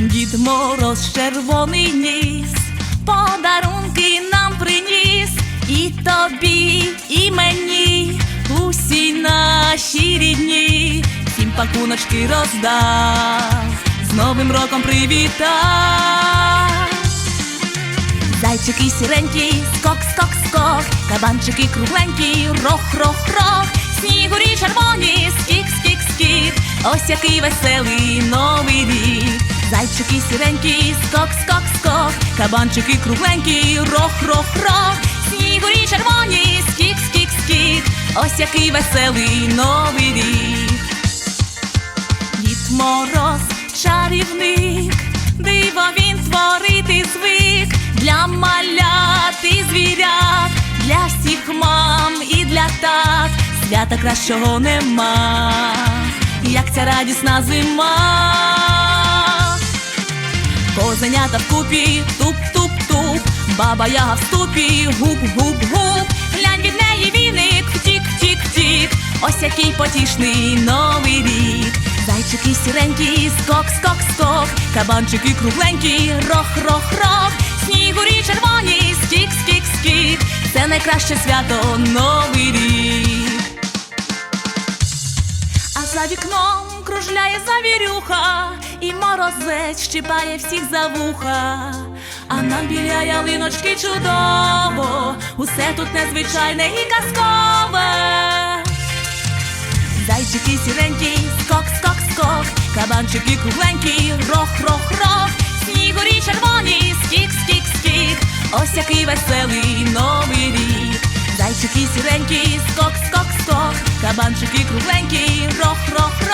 Дід Мороз червоний ніс, подарунки нам приніс, і тобі, і мені, усі наші рідні, всім пакуночки роздав, з Новим роком привітав. Зайчики сіренькі, скок, скок, скок, кабанчики кругленькі, рох, рох, рох, снігурі червоні, скік, скік, скік, ось який веселий новий рік. Зайчики сіренькі, скок, скок, скок, кабанчики кругленькі, рох, рох, рох, снігурі червоні, скік, скік, скік, ось який веселий новий рік. Дід Мороз, чарівник, диво він творити звик. Для малят і звірят, для всіх мам і для тат, свята кращого нема, як ця радісна зима. Козенята вкупі, туп-туп-туп, баба яга в ступі, гуп-гуп-гуп, глянь від неї віник, втік-втік-втік, ось який потішний новий рік. Зайчики сіренькі, скок, скок, скок, кабанчики кругленькі, рох, рох, рох, снігурі червоні, скік, скік, скік, це найкраще свято новий за вікном кружляє завірюха, і морозець щипає всіх за вуха. А нам біля ялиночки чудово, усе тут незвичайне і казкове. Зайчики сіренькі, скок, скок, скок, кабанчики кругленькі, рох, рох, рох, снігурі червоні, скік, скік, скік, ось який веселий новий рік. Зайчики сіренькі, скок, скок, скок, кабанчики кругленькі, рох, рох,